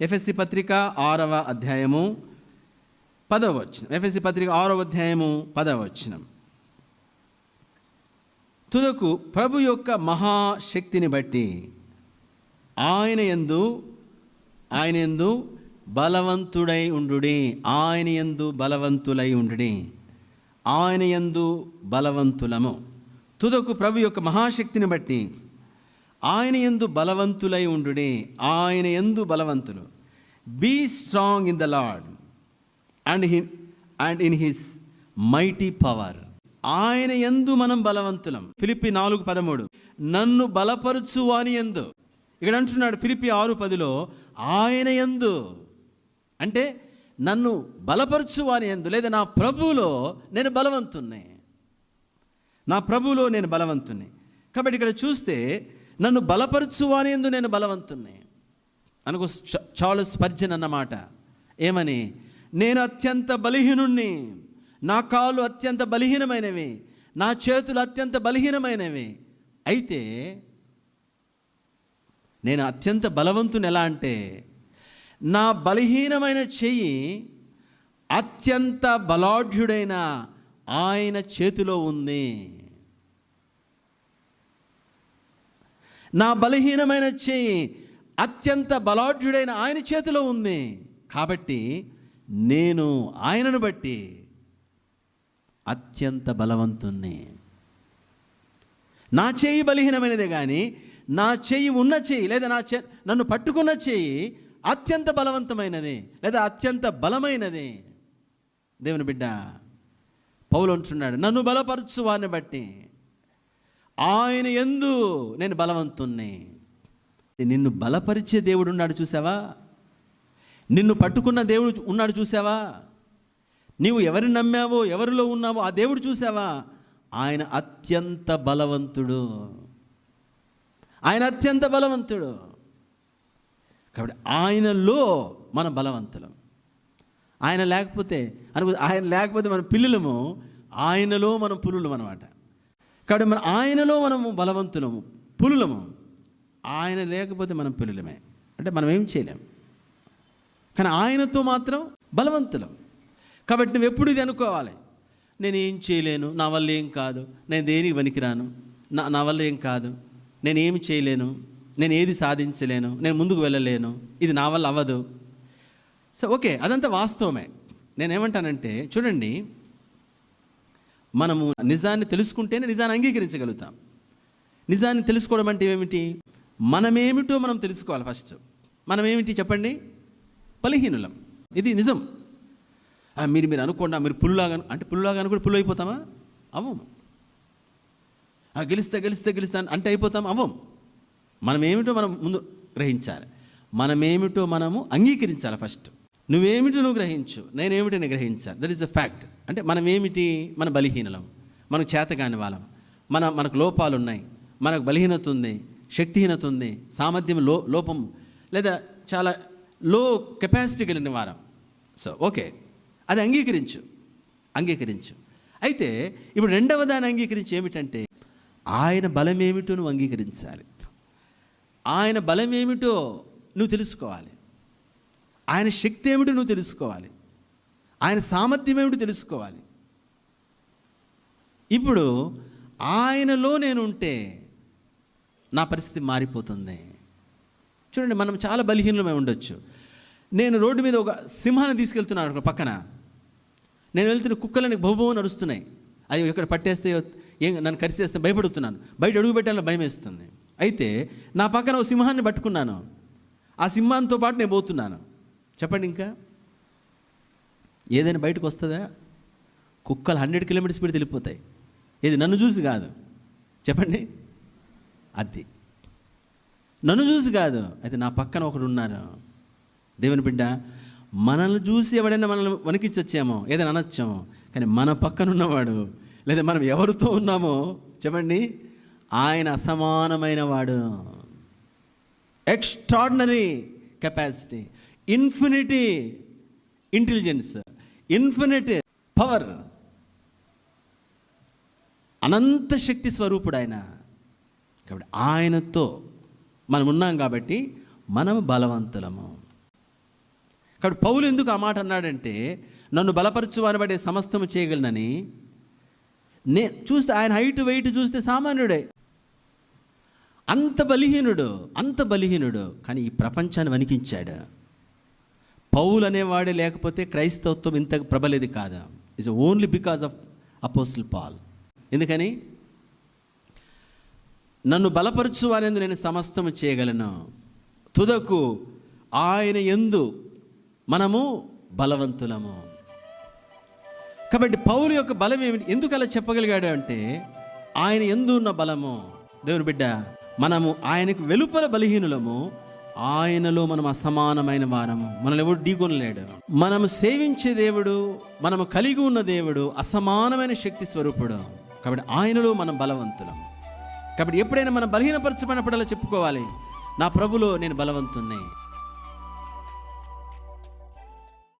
FSC పత్రిక ఆరవ అధ్యాయము పదవ వచనం. ఎఫ్ఎస్సి పత్రిక ఆరవ అధ్యాయము పదవ వచనం. తుదకు ప్రభు యొక్క మహాశక్తిని బట్టి ఆయన యందు ఆయన యందు బలవంతుడై ఉండు ఆయన యందు బలవంతులై ఉండు ఆయన యందు బలవంతులము. తుదకు ప్రభు యొక్క మహాశక్తిని బట్టి ఆయన ఎందు బలవంతులై ఉండునే ఆయన ఎందు బలవంతులు. Be strong in the Lord and he and in his mighty power ఆయన ఎందు మనం బలవంతులం. ఫిలిపి నాలుగు పదమూడు. నన్ను బలపరుచు అని ఎందు. ఇక్కడ అంటున్నాడు ఫిలిపి ఆరు పదిలో ఆయన ఎందు. అంటే నన్ను బలపరచు అని ఎందు. లేదా నా ప్రభువులో నేను బలవంతున్నే నా ప్రభువులో నేను బలవంతుణ్ణి. కాబట్టి ఇక్కడ చూస్తే నన్ను బలపరచు అని ఎందు నేను బలవంతుణ్ణి. అనుకో చ- చార్లెస్ స్పర్జన్ అన్నమాట ఏమని? నేను అత్యంత బలహీనుణ్ణి. నా కాళ్ళు అత్యంత బలహీనమైనవి. నా చేతులు అత్యంత బలహీనమైనవి. అయితే నేను అత్యంత బలవంతుని ఎలా అంటే నా బలహీనమైన చెయ్యి అత్యంత బలాఢ్యుడైన ఆయన చేతిలో ఉంది. నా బలహీనమైన చెయ్యి అత్యంత బలాఢ్యుడైన ఆయన చేతిలో ఉంది. కాబట్టి నేను ఆయనను బట్టి అత్యంత బలవంతుణ్ణి. నా చేయి బలహీనమైనదే కానీ నా చెయ్యి ఉన్న చెయ్యి లేదా నా చే నన్ను పట్టుకున్న చెయ్యి అత్యంత బలవంతమైనది లేదా అత్యంత బలమైనది. దేవుని బిడ్డ పౌలు అంటున్నాడు నన్ను బలపరచు వారిని బట్టి. ఆయన ఎందు నేను బలవంతుణ్ణి. నిన్ను బలపరిచే దేవుడు ఉన్నాడు చూసావా? నిన్ను పట్టుకున్న దేవుడు ఉన్నాడు చూసావా? నీవు ఎవరిని నమ్మావో ఎవరిలో ఉన్నావో ఆ దేవుడు చూసావా? ఆయన అత్యంత బలవంతుడు. ఆయన అత్యంత బలవంతుడు. కాబట్టి ఆయనలో మన బలవంతులం. ఆయన లేకపోతే అనుకో ఆయన లేకపోతే మన పిల్లులము ఆయనలో మనం పులులం అనమాట కాబట్టి మన ఆయనలో మనము బలవంతులము పులులము. ఆయన లేకపోతే మనం పులులమే. అంటే మనం ఏం చేయలేము కానీ ఆయనతో మాత్రం బలవంతులం. కాబట్టి నువ్వు ఎప్పుడు ఇది అనుకోవాలి? నేను ఏం చేయలేను నా వల్ల ఏం కాదు నేను దేనికి పనికిరాను నా నా వల్ల ఏం కాదు నేను ఏమి చేయలేను నేను ఏది సాధించలేను నేను ముందుకు వెళ్ళలేను ఇది నా వల్ల అవ్వదు. సో ఓకే అదంతా వాస్తవమే. నేనేమంటానంటే చూడండి మనము నిజాన్ని తెలుసుకుంటేనే నిజాన్ని అంగీకరించగలుగుతాం. నిజాన్ని తెలుసుకోవడం అంటే ఏమిటి? మనమేమిటో మనం తెలుసుకోవాలి ఫస్ట్. మనమేమిటి చెప్పండి? బలహీనులం. ఇది నిజం. మీరు మీరు అనుకోండి మీరు పుల్లులాగా అంటే పుల్లులాగా అనుకుంటే పుల్లు అయిపోతామా? అవ్వం. ఆ, గెలిస్తే గెలిస్తే గెలిస్తా అంటే అయిపోతాం అవ్వం. మనం ఏమిటో మనం ముందు గ్రహించాలి. మనమేమిటో మనము అంగీకరించాలి ఫస్ట్. నువ్వేమిటో నువ్వు గ్రహించు. నేనేమిటో నేను గ్రహించాలి. దట్ ఈస్ అ ఫ్యాక్ట్ అంటే మనం ఏమిటి మన బలహీనలం. మనకు చేతగాని వాళ్ళం. మన మనకు లోపాలు ఉన్నాయి మనకు బలహీనత ఉంది శక్తిహీనత ఉంది సామర్థ్యం లో లోపం లేదా చాలా లో కెపాసిటీ కలిగిన వారం. సో ఓకే అది అంగీకరించు. అంగీకరించు. అయితే ఇప్పుడు రెండవ దాన్ని అంగీకరించి ఏమిటంటే ఆయన బలం ఏమిటో నువ్వు అంగీకరించాలి. ఆయన బలం ఏమిటో నువ్వు తెలుసుకోవాలి. ఆయన శక్తి ఏమిటో నువ్వు తెలుసుకోవాలి. ఆయన సామర్థ్యం తెలుసుకోవాలి? ఇప్పుడు ఆయనలో నేను ఉంటే నా పరిస్థితి మారిపోతుంది. చూడండి మనం చాలా బలహీనమై ఉండొచ్చు. నేను రోడ్డు మీద ఒక సింహాన్ని తీసుకెళ్తున్నాను పక్కన. నేను వెళ్తున్న కుక్కలని బహుబహు నడుస్తున్నాయి. అది ఇక్కడ పట్టేస్తే ఏం నన్ను కరిసేస్తే భయపడుతున్నాను. బయట అడుగు పెట్టాలని భయం వేస్తుంది అయితే నా పక్కన ఒక సింహాన్ని పట్టుకున్నాను. ఆ సింహాంతో పాటు నేను పోతున్నాను. చెప్పండి ఇంకా. ఏదైనా బయటకు వస్తుందా? కుక్కలు హండ్రెడ్ కిలోమీటర్స్ స్పీడ్ వెళ్ళిపోతాయి ఇది నన్ను చూసి కాదు. చెప్పండి. అది. నన్ను చూసి కాదు. అయితే నా పక్కన ఒకడు ఉన్నారు. దేవుని బిడ్డ మనల్ని చూసి ఎవడైనా మనల్ని వణికించొచ్చామో ఏదైనా అనొచ్చామో కానీ మన పక్కన ఉన్నవాడు లేదా మనం ఎవరితో ఉన్నామో చెప్పండి. ఆయన అసమానమైన వాడు. Extraordinary capacity infinity intelligence infinite power. అనంత శక్తి స్వరూపుడు ఆయన కాబట్టి ఆయనతో మనం ఉన్నాం కాబట్టి మనం బలవంతులము. కాబట్టి పౌలు ఎందుకు ఆ మాట అన్నాడంటే నన్ను బలపరచు అనబడే సమస్తము చేయగలనని. నే చూస్తే ఆయన హైట్ వెయిట్ చూస్తే సామాన్యుడే. అంత బలహీనుడు అంత బలహీనుడు కానీ ఈ ప్రపంచాన్ని వణికించాడు. పౌలు అనేవాడే లేకపోతే క్రైస్తవత్వం ఇంత ప్రబలేది కాదు? It's only because of apostle Paul ఎందుకని? నన్ను బలపరచు వారెందు నేను సమస్తము చేయగలను. తుదకు ఆయన ఎందు మనము బలవంతులము. కాబట్టి పౌలు యొక్క బలం ఏమి ఎందుకు అలా చెప్పగలిగాడు అంటే ఆయన ఎందు ఉన్న బలము. దేవుని బిడ్డ మనము ఆయనకు వెలుపల బలహీనులము. ఆయనలో మనం అసమానమైన వారము. మనల్ని ఎవడు ఢీకొనలేడు. మనం సేవించే దేవుడు మనము కలిగి ఉన్న దేవుడు అసమానమైన శక్తి స్వరూపుడు. కాబట్టి ఆయనలో మనం బలవంతులం. కాబట్టి ఎప్పుడైనా మనం బలహీనపరచబడినప్పుడు అలా చెప్పుకోవాలి నా ప్రభులో నేను బలవంతున్నే